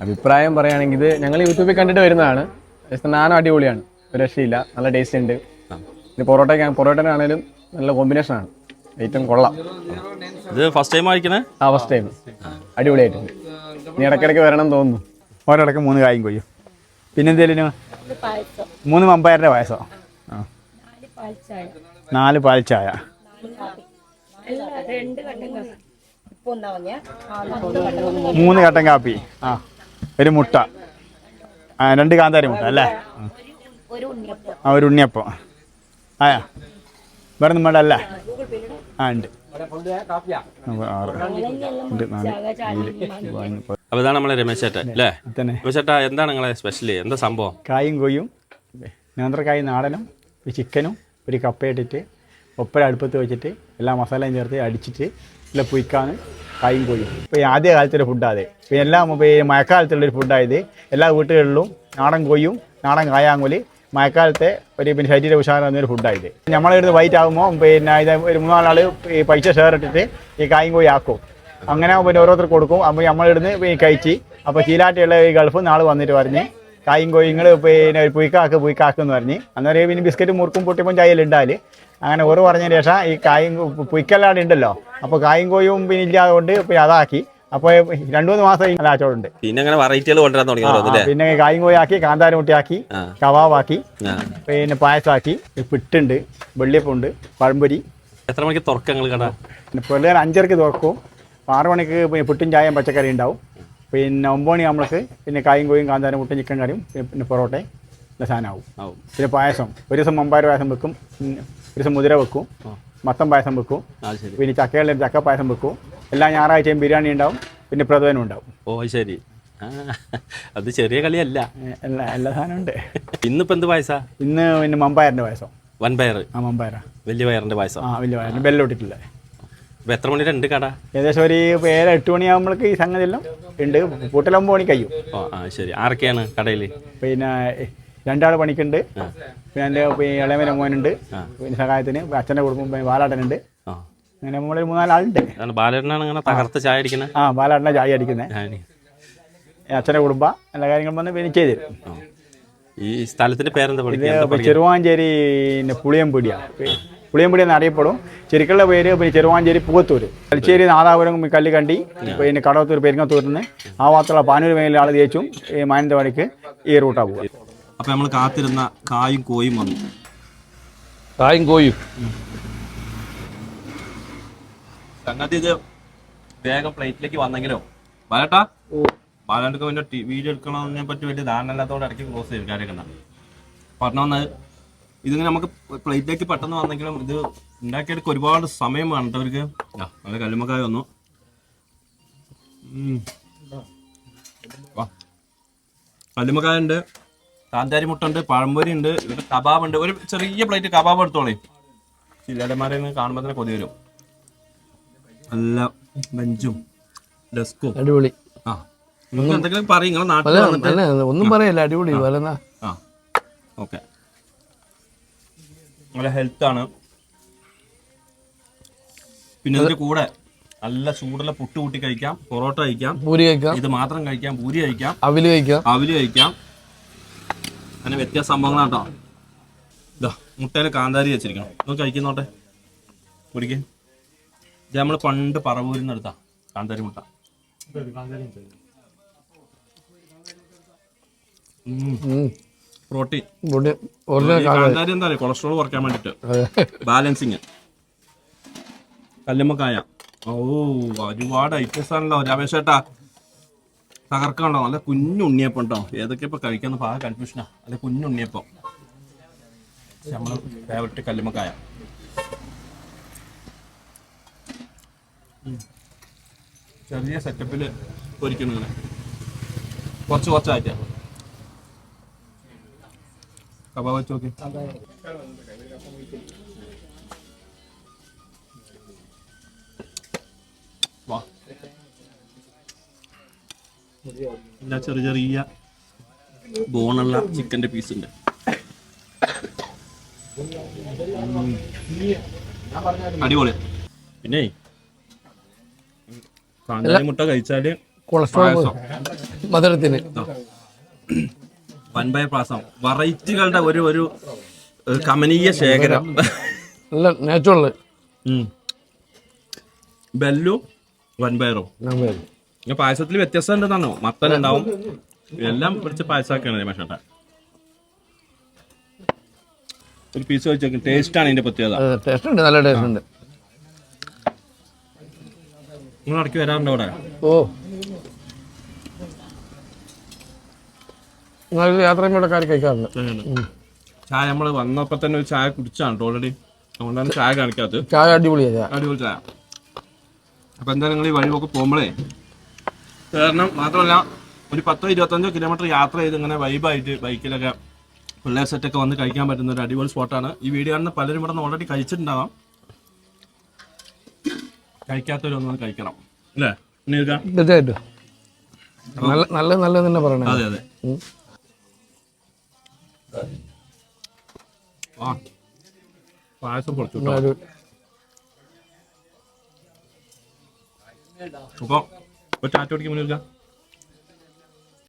അഭിപ്രായം പറയുകയാണെങ്കിൽ ഇത് ഞങ്ങൾ യൂട്യൂബിൽ കണ്ടിട്ട് വരുന്നതാണ്. ജസ്റ്റ് നാനും അടിപൊളിയാണ്. ഒരു രക്ഷയില്ല. നല്ല ടേസ്റ്റ് ഉണ്ട്. ഇത് പൊറോട്ടയ്ക്ക് ആണെങ്കിലും നല്ല കോമ്പിനേഷൻ ആണ്. ഏറ്റവും കൊള്ളാം. ഇത് ഫസ്റ്റ് ടൈം ആയിരിക്കണേ ആ ഫസ്റ്റ് ടൈം അടിപൊളിയായിട്ടുണ്ട്. ഇനി ഇടയ്ക്കിടയ്ക്ക് വരണം എന്ന് തോന്നുന്നു. ഓരോടൊക്കെ മൂന്ന് കായും കൊയ്യും. പിന്നെ എന്തേലും മൂന്ന് മമ്പായറിന്റെ പായസം? ആ. നാല് പാൽ ചായ. മൂന്ന് കട്ടൻ കാപ്പി. ആ. ഒരു മുട്ട. ആ രണ്ട് കാന്താരി മുട്ട അല്ലേ? ആ ഒരു ഉണ്ണിയപ്പം. ആയാ. വേറെ ഒന്നും വേണ്ട അല്ലേ? ആ ഉണ്ട്. അപ്പൊ ഇതാണ് നമ്മളെ രമേശ് ചേട്ടൻ അല്ലേ? രമേശ് ചേട്ടാ എന്താണ് നിങ്ങളെ സ്പെഷ്യൽ എന്താ സംഭവം? കായും കൊയ്യും നേന്ത്രക്കായും നാടനും ഒരു ചിക്കനും ഒരു കപ്പയിട്ടിട്ട് ഒപ്പര അടുപ്പത്ത് വെച്ചിട്ട് എല്ലാ മസാലയും ചേർത്ത് അടിച്ചിട്ട് നല്ല പുയ്ക്കാണ് കായും കൊയ്യും ഇപ്പോൾ ആദ്യ കാലത്തൊരു ഫുഡാണ് അത് പിന്നെ എല്ലാം മഴക്കാലത്തുള്ളൊരു ഫുഡായത്. എല്ലാ വീട്ടുകളിലും നാടൻ കൊയ്യും നാടൻ കായാങ്കുലി മഴക്കാലത്തെ ഒരു പിന്നെ ശരീര ഉഷാരം എന്നൊരു ഫുഡായത്. നമ്മളെ ഇവിടുന്ന് വൈറ്റ് ആകുമ്പോൾ പിന്നെ ഇത് ഒരു മൂന്നാലാൾ ഈ പൈസ ഷെയർ ഇട്ടിട്ട് ഈ കായും കോഴി ആക്കും. അങ്ങനെ പിന്നെ ഓരോരുത്തർ കൊടുക്കും. അപ്പോൾ ഈ കഴിച്ച് അപ്പോൾ ചീലാട്ടിയുള്ള ഈ ഗൾഫ് നാൾ വന്നിട്ട് പറഞ്ഞ് കായും കോയിങ്ങൾ പിന്നെ ഒരു പുയ്ക്കാക്ക് പുയ്ക്കാക്കെന്ന് പറഞ്ഞ്. അന്നേരം പിന്നെ ബിസ്ക്കറ്റ് മുറുക്കും പൊട്ടിപ്പം ചായയിൽ ഉണ്ടാൽ അങ്ങനെ ഓറ് പറഞ്ഞതിന് ശേഷം ഈ കായും പുയ്ക്കല്ലാട് ഉണ്ടല്ലോ. അപ്പോൾ കായും കോയും പിന്നെ ഇല്ലാതെ കൊണ്ട് പിന്നെ അതാക്കി. അപ്പോൾ രണ്ടു മൂന്ന് മാസം അലാച്ചോടുണ്ട് പിന്നെ അങ്ങനെ വെറൈറ്റികൾ കൊണ്ടുവരാൻ തുടങ്ങി പിന്നെ കായും കോയാക്കി കാന്താരി മുട്ടിയാക്കി കവാവാക്കി. പിന്നെ പായസമാക്കി പിട്ടുണ്ട് വെള്ളിയപ്പുണ്ട് പഴംപൊരി. എത്ര മണിക്ക് തുറക്കങ്ങൾ കട? പിന്നെ അഞ്ചരക്ക് തുറക്കും. ആറു മണിക്ക് പുട്ടും ചായയും പച്ചക്കറി ഉണ്ടാവും. പിന്നെ ഒമ്പത് മണി നമ്മൾക്ക് പിന്നെ കായും കോയും കാന്താരം മുട്ടും ചിക്കൻ കറിയും പിന്നെ പൊറോട്ടയും സാധനമാവും ആവും. പിന്നെ പായസം. ഒരു ദിവസം മമ്പാര് പായസം വെക്കും. ദിവസം മുതിര വെക്കും. മത്തം പായസം വെക്കും. പിന്നെ ചക്കയുള്ള ചക്ക പായസം വെക്കും. എല്ലാ ഞായറാഴ്ചയും ബിരിയാണി ഉണ്ടാവും. പിന്നെ പ്രധാനം ഉണ്ടാവും. ഓ ശരി. അത് ചെറിയ കളിയല്ല. എല്ലാ എല്ലാ സാധനവും ഉണ്ട്. ഇന്നിപ്പോ എന്ത് പായസ? ഇന്ന് പിന്നെ മമ്പയറിന്റെ പായസം. വൻ പയർ ആ മമ്പയറ. വലിയ പയറിന്റെ പായസം. ആ വലിയ പയറിന് ബെല്ലോട്ടിട്ടില്ല അപ്പൊ എത്ര മണി രണ്ട് കട? ഏകദേശം ഒരു ഏഴ് എട്ട് മണിയാകുമ്പോഴേക്ക് ഈ സംഗതി എല്ലാം ഉണ്ട്. പൂട്ടലൊമ്പത് മണി കഴിയും. ഓ ആ ശരി. ആരൊക്കെയാണ് കടയിൽ പിന്നെ രണ്ടാൾ പണിക്കുണ്ട്. പിന്നെ എന്റെ ഇളയമന മോനുണ്ട്. പിന്നെ സഹായത്തിന് അച്ഛന്റെ കുടുംബം ബാലാട്ടനുണ്ട്. ആ. അങ്ങനെ നമ്മളൊരു മൂന്നാലാളുണ്ട്. ബാലേട്ടനാണ് ഇങ്ങനെ തകർത്ത് ചായ അടിക്കുന്നത്? ആ ബാലാട്ടനെ ചായ അടിക്കുന്നത്. അച്ഛന്റെ കുടുംബം എല്ലാ കാര്യങ്ങളും വന്ന് പിന്നെ ചെയ്തു ഈ സ്ഥലത്തിന്റെ പേരെന്താ ചെറുവാഞ്ചേരി പിന്നെ പുളിയമ്പൊടിയാണ് പുളിയമ്പൊടി എന്നറിയപ്പെടും ചെരുക്കളുടെ പേര് പിന്നെ ചെറുവാഞ്ചേരി പൂവത്തൂര് തലശ്ശേരി നാദാപുരം കല്ലുകണ്ടി പിന്നെ കടവത്തൂർ പെരിങ്ങത്തൂരിൽ നിന്ന്. ആ ഭാഗത്തുള്ള പാനൂർ മേഖലയിലെ ആൾ ഈ മാനന്തവാടിക്ക് ഈ റൂട്ടാണ് പോകുക അപ്പൊ നമ്മൾ കാത്തിരുന്ന കായും കോയും വന്നു. കായും കോയും. സംഗതി ഇത് വേഗം പ്ലേറ്റിലേക്ക് വന്നെങ്കിലോ? വരട്ടാ ബാലാണ്ടൊക്കെ പിന്നെ ടി- വീഡിയോ എടുക്കണമെന്നെ പറ്റി വലിയ ധാരണ ഇല്ലാത്തതുകൊണ്ട് ഇടയ്ക്ക് ക്ലോസ് ചെയ്യും കാര്യമൊക്കെ പറഞ്ഞു വന്നത് ഇതിങ്ങനെ നമുക്ക് പ്ലേറ്റിലേക്ക് പെട്ടെന്ന് വന്നെങ്കിലും ഇത് ഉണ്ടാക്കിയെടുക്കാൻ ഒരുപാട് സമയം വേണം അവർക്ക് നല്ല കല്ലുമക്കായ വന്നു. കല്ലുമക്കായ ഉണ്ട്. കാന്താരി മുട്ട ഉണ്ട് പഴംപൊരി ഉണ്ട് ഇവിടെ കബാബ് ഉണ്ട്. ഒരു ചെറിയ പ്ലേറ്റ് കബാബ് എടുത്തോളേ. ചിലമാരെ കാണുമ്പോൾ തന്നെ കൊതി വരും. നല്ല ബെഞ്ചും ഡെസ്കും. അടിപൊളി. ആ. നിങ്ങൾ എന്തെങ്കിലും പറയും നിങ്ങളെ നാട്ടിൽ വന്നിട്ട്. ഒന്നും പറയല്ല അടിപൊളി വലന്നാ ആ. ഓക്കെ. നല്ല ഹെൽത്ത് ആണ് പിന്നെ ഇതിന്റെ കൂടെ നല്ല ചൂടുള്ള പുട്ട് കൂട്ടി കഴിക്കാം പൊറോട്ട കഴിക്കാം. പൂരി കഴിക്കാം. ഇത് മാത്രം കഴിക്കാം പൂരി കഴിക്കാം. അവിൽ കഴിക്കാം. അവൽ കഴിക്കാം. അങ്ങനെ വ്യത്യാസ സംഭവങ്ങളാണ് കേട്ടോ. ഇതാ മുട്ടയിൽ കാന്താരി വെച്ചിരിക്കണം. ഒന്ന് കഴിക്കുന്നോട്ടെ? കുടിക്ക്. ഇത് നമ്മൾ പണ്ട് പറവൂരിൽ നിന്ന് എടുത്താ കാന്താരി മുട്ട. പ്രോട്ടീൻ. കാന്താരി. എന്താ പറയുക കൊളസ്ട്രോൾ കുറയ്ക്കാൻ വേണ്ടിട്ട്. ബാലൻസിങ്. കല്ലുമ്മക്കായ. ഓ ഒരുപാട് ഐറ്റംസ് ആണല്ലോ രമേശേട്ടാ തകർക്കണ്ടോ നല്ല കുഞ്ഞു ഉണ്ണിയപ്പം കേട്ടോ ഏതൊക്കെ ഇപ്പൊ കഴിക്കുന്ന ആ. കൺഫ്യൂഷനാ അല്ല കുഞ്ഞു ഉണ്ണിയപ്പം. നമ്മൾ ഫേവററ്റ് കല്ലുമക്കായ. ചെറിയ സെറ്റപ്പിൽ പൊരിക്കുന്നു ഇങ്ങനെ കുറച്ച് കുറച്ചായിട്ട്. കബാബ് വെച്ച് നോക്കി. എല്ലാ ചെറിയ ചെറിയ ബോണുള്ള ചിക്കന്റെ പീസ് ഉണ്ട്. അടിപൊളി. പിന്നെ കാന്താരി മുട്ട കഴിച്ചാൽ കൊളസ്ട്രോൾ മധുരത്തിന്. വൻപയ പ്രാസം വെറൈറ്റികളുടെ ഒരു ഒരു കമനീയ ശേഖരം. നല്ല നാച്ചുറൽ. ബെല്ലും വൻപയറും. പിന്നെ പായസത്തിൽ വ്യത്യസ്തം ഉണ്ടെന്നാണോ? മത്തൻ ഉണ്ടാവും. എല്ലാം പിടിച്ച് പായസമാക്കാണ് രമേശേട്ട ഒരു പീസ് വെച്ചേക്കും ടേസ്റ്റ് ആണ് ഇതിന്റെ പ്രത്യേകത. ടേസ്റ്റ് ഉണ്ട് നല്ല ടേസ്റ്റ് ഉണ്ട്. നിങ്ങൾ ഇടയ്ക്ക് വരാറുണ്ടോ അവിടെ? ഓ. യാത്രയും കൂടെ കാര്യം കഴിക്കാറുണ്ട്. ചായ നമ്മൾ വന്നപ്പോ തന്നെ ഒരു ചായ കുടിച്ചാണ് ഓൾറെഡി അതുകൊണ്ടാണ് ചായ കാണിക്കാത്തത്. ചായ അടിപൊളിയാ അടിപൊളി ചായ. അപ്പൊ എന്തായാലും നിങ്ങൾ ഈ വഴിയൊക്കെ പോകുമ്പോഴേ കാരണം മാത്രമല്ല ഒരു പത്തോ ഇരുപത്തഞ്ചോ കിലോമീറ്റർ യാത്ര ചെയ്ത് ഇങ്ങനെ വൈബായിട്ട് ബൈക്കിലൊക്കെ പിള്ളേർ സെറ്റൊക്കെ വന്ന് കഴിക്കാൻ പറ്റുന്ന ഒരു അടിപൊളി സ്പോട്ടാണ് ഈ വീഡിയോ കാണുന്ന പലരും ഇവിടെ നിന്ന് ഓൾറെഡി കഴിച്ചിട്ടുണ്ടാവാം. കഴിക്കാത്തവരൊന്നും കഴിക്കണം. അല്ലേ? അപ്പൊ തീർച്ചയായിട്ടും. നല്ല നല്ല നല്ല തന്നെ പറയണേ. അതെ അതെ. ആ. പായസം പൊളിച്ചു കേട്ടോ ഒരു അപ്പോൾ മുന്നിൽ ടാറ്റ മുന്നിൽ